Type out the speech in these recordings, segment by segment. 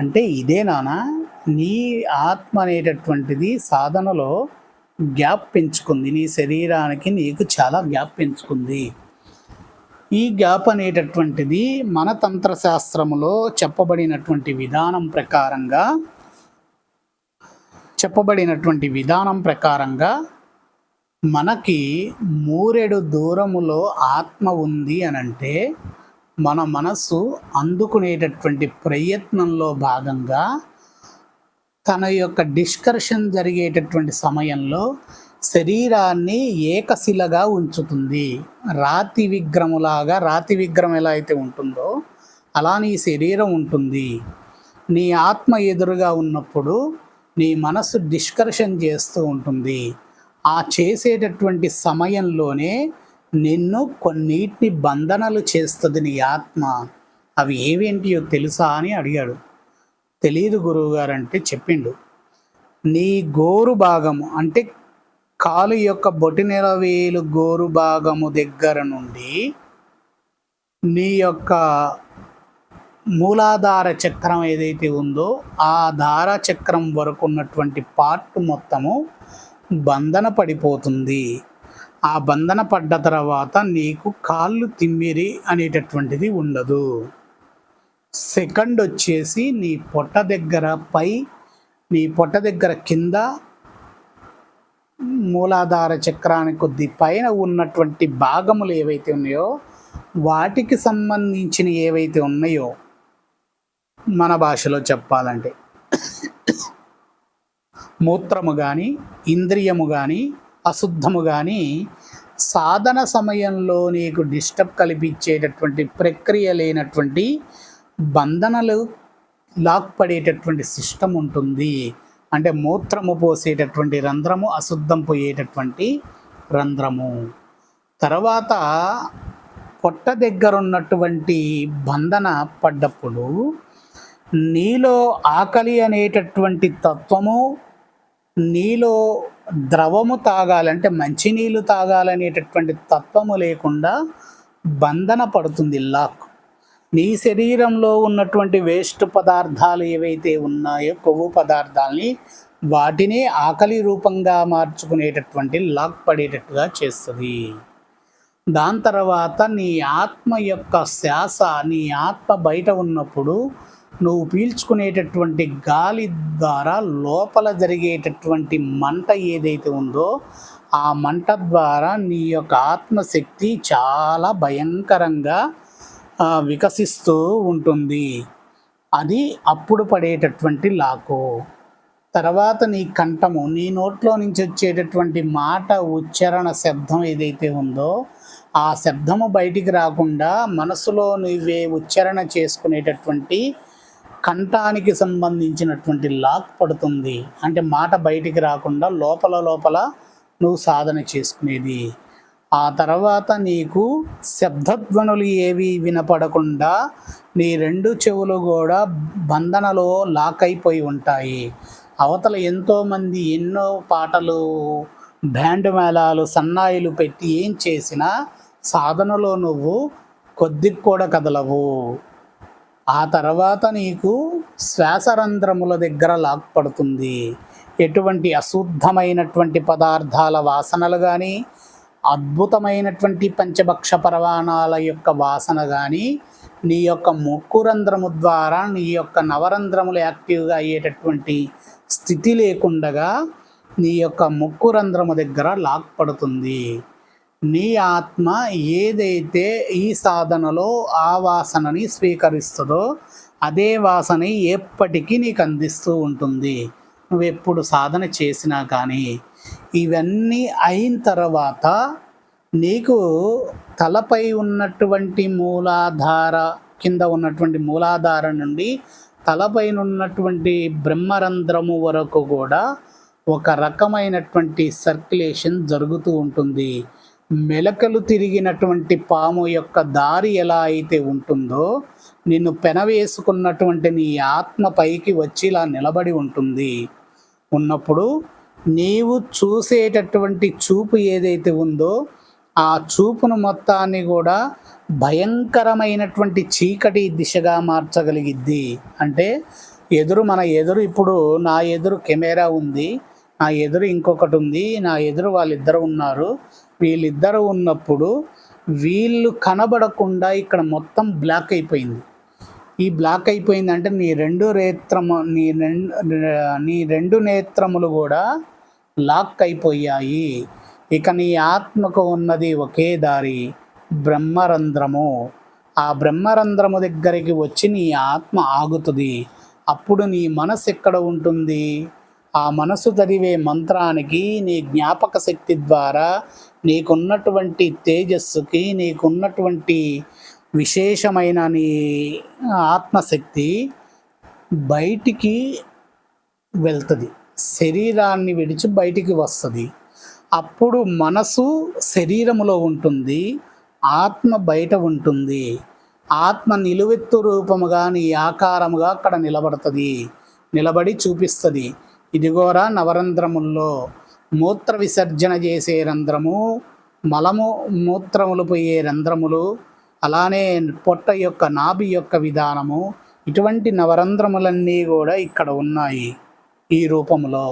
అంటే ఇదే నానా నీ ఆత్మ అనేటటువంటిది సాధనలో గ్యాప్ పెంచుకుంది. నీ శరీరానికి నీకు చాలా గ్యాప్ పెంచుకుంది. ఈ గ్యాప్ అనేటటువంటిది మన తంత్రశాస్త్రములో చెప్పబడినటువంటి విధానం ప్రకారంగా చెప్పబడినటువంటి విధానం ప్రకారంగా మనకి మూరెడు దూరములో ఆత్మ ఉంది అనంటే మన మనస్సు అందుకునేటటువంటి ప్రయత్నంలో భాగంగా తన యొక్క డిస్కర్షన్ జరిగేటటువంటి సమయంలో శరీరాన్ని ఏకశిలగా ఉంచుతుంది. రాతి విగ్రహములాగా రాతి విగ్రహం ఎలా అయితే ఉంటుందో అలా నీ శరీరం ఉంటుంది. నీ ఆత్మ ఎదురుగా ఉన్నప్పుడు నీ మనసు డిస్కర్షన్ చేస్తూ ఉంటుంది. ఆ చేసేటటువంటి సమయంలోనే నిన్ను కొన్నిటిని బంధనలు చేస్తుంది నీ ఆత్మ. అవి ఏవేంటియో తెలుసా అని అడిగాడు. తెలియదు గురువుగారు అంటే చెప్పిండు. నీ గోరు భాగము అంటే కాలు యొక్క బొటినెల వేలు గోరు భాగము దగ్గర నుండి నీ యొక్క మూలాధార చక్రం ఏదైతే ఉందో ఆ ధార చక్రం వరకు ఉన్నటువంటి పార్ట్ మొత్తము బంధన పడిపోతుంది. ఆ బంధన పడ్డ తర్వాత నీకు కాళ్ళు తిమ్మిరి అనేటటువంటిది ఉండదు. సెకండ్ వచ్చేసి నీ పొట్ట దగ్గర పై నీ పొట్ట దగ్గర కింద మూలాధార చక్రానికి కొద్ది పైన ఉన్నటువంటి భాగములు ఏవైతే ఉన్నాయో వాటికి సంబంధించిన ఏవైతే ఉన్నాయో మన భాషలో చెప్పాలంటే మూత్రము కానీ ఇంద్రియము కానీ అశుద్ధము కానీ సాధన సమయంలో నీకు డిస్టర్బ్ కల్పించేటటువంటి ప్రక్రియ లేనటువంటి బంధనలు లాక్పడేటటువంటి సిస్టమ్ ఉంటుంది. అంటే మూత్రము పోసేటటువంటి రంధ్రము అశుద్ధం పోయేటటువంటి రంధ్రము. తర్వాత పొట్ట దగ్గర ఉన్నటువంటి బంధన పడ్డప్పుడు నీలో ఆకలి అనేటటువంటి తత్వము నీలో ద్రవము తాగాలంటే మంచినీళ్ళు తాగాలనేటటువంటి తత్వము లేకుండా బంధన పడుతుంది లాక్. నీ శరీరంలో ఉన్నటువంటి వేస్ట్ పదార్థాలు ఏవైతే ఉన్నాయో కొవ్వు పదార్థాలని వాటిని ఆకలి రూపంగా మార్చుకునేటటువంటి లాక్ పడేటట్టుగా చేస్తుంది. దాని తర్వాత నీ ఆత్మ యొక్క శ్వాస నీ ఆత్మ బయట ఉన్నప్పుడు నువ్వు పీల్చుకునేటటువంటి గాలి ద్వారా లోపల జరిగేటటువంటి మంట ఏదైతే ఉందో ఆ మంట ద్వారా నీ యొక్క ఆత్మశక్తి చాలా భయంకరంగా వికసిస్తూ ఉంటుంది. అది అప్పుడు పడేటటువంటి లాకు. తర్వాత నీ కంఠము నీ నోట్లో నుంచి వచ్చేటటువంటి మాట ఉచ్చారణ శబ్దం ఏదైతే ఉందో ఆ శబ్దము బయటికి రాకుండా మనసులో నువ్వే ఉచ్చారణ చేసుకునేటటువంటి కంఠానికి సంబంధించినటువంటి లాక్ పడుతుంది. అంటే మాట బయటికి రాకుండా లోపల లోపల నువ్వు సాధన చేసుకునేది. ఆ తర్వాత నీకు శబ్దధ్వనులు ఏవి వినపడకుండా నీ రెండు చెవులు కూడా బంధనలో లాక్ అయిపోయి ఉంటాయి. అవతల ఎంతోమంది ఎన్నో పాటలు బ్యాండ్ మేళాలు సన్నాయిలు పెట్టి ఏం చేసినా సాధనలో నువ్వు కొద్దికి కూడా కదలవు. ఆ తర్వాత నీకు శ్వాసరంధ్రముల దగ్గర లాక్పడుతుంది. ఎటువంటి అశుద్ధమైనటువంటి పదార్థాల వాసనలు కానీ అద్భుతమైనటువంటి పంచభక్ష పరవాణాల యొక్క వాసన కానీ నీ యొక్క ముక్కు రంధ్రము ద్వారా నీ యొక్క నవరంధ్రములు యాక్టివ్గా అయ్యేటటువంటి స్థితి లేకుండగా నీ యొక్క ముక్కు రంధ్రము దగ్గర లాక్ పడుతుంది నీ ఆత్మ ఏదైతే ఈ సాధనలో ఆ వాసనని స్వీకరిస్తుందో అదే వాసన ఎప్పటికీ నీకు అందిస్తూ ఉంటుంది. నువ్వు ఎప్పుడు సాధన చేసినా కానీ ఇవన్నీ అయిన తర్వాత నీకు తలపై ఉన్నటువంటి మూలాధార కింద ఉన్నటువంటి మూలాధార నుండి తలపైన ఉన్నటువంటి బ్రహ్మరంధ్రము వరకు కూడా ఒక రకమైనటువంటి సర్క్యులేషన్ జరుగుతూ ఉంటుంది. మెలకలు తిరిగినటువంటి పాము యొక్క దారి ఎలా అయితే ఉంటుందో నిన్ను పెనవేసుకున్నటువంటి నీ ఆత్మ పైకి వచ్చి ఇలా నిలబడి ఉంటుంది. ఉన్నప్పుడు నీవు చూసేటటువంటి చూపు ఏదైతే ఉందో ఆ చూపును మొత్తాన్ని కూడా భయంకరమైనటువంటి చీకటి దిశగా మార్చగలిగిద్ది. అంటే ఎదురు మన ఎదురు ఇప్పుడు నా ఎదురు కెమెరా ఉంది. నా ఎదురు ఇంకొకటి ఉంది. నా ఎదురు వాళ్ళిద్దరు ఉన్నారు. వీళ్ళిద్దరు ఉన్నప్పుడు వీళ్ళు కనబడకుండా ఇక్కడ మొత్తం బ్లాక్ అయిపోయింది. ఈ బ్లాక్ అయిపోయిందంటే నీ రెండు నేత్రము నీ రెండు నీ రెండు నేత్రములు కూడా లాక్ అయిపోయాయి. ఇక నీ ఆత్మకు ఉన్నది ఒకే దారి బ్రహ్మరంధ్రము. ఆ బ్రహ్మరంధ్రము దగ్గరికి వచ్చి నీ ఆత్మ ఆగుతుంది. అప్పుడు నీ మనసు ఎక్కడ ఉంటుంది? ఆ మనసు చదివే మంత్రానికి నీ జ్ఞాపక శక్తి ద్వారా నీకున్నటువంటి తేజస్సుకి నీకున్నటువంటి విశేషమైన నీ ఆత్మశక్తి బయటికి వెళ్తుంది. శరీరాన్ని విడిచి బయటికి వస్తుంది. అప్పుడు మనసు శరీరములో ఉంటుంది. ఆత్మ బయట ఉంటుంది. ఆత్మ నిలువెత్తు రూపముగా నీ ఆకారముగా అక్కడ నిలబడుతుంది. నిలబడి చూపిస్తుంది. ఇదిగోరా నవరంధ్రముల్లో మూత్ర విసర్జన చేసే రంధ్రము మలము మూత్రములు పోయే రంధ్రములు అలానే పొట్ట యొక్క నాభి యొక్క విధానము ఇటువంటి నవరంధ్రములన్నీ కూడా ఇక్కడ ఉన్నాయి ఈ రూపంలో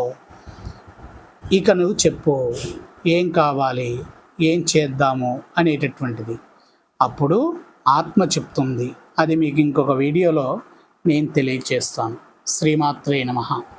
ఇక నువ్వు చెప్పు ఏం కావాలి ఏం చేద్దాము అనేటటువంటిది. అప్పుడు ఆత్మ చెప్తుంది. అది మీకు ఇంకొక వీడియోలో నేను తెలియచేస్తాను శ్రీమాత్రే నమః.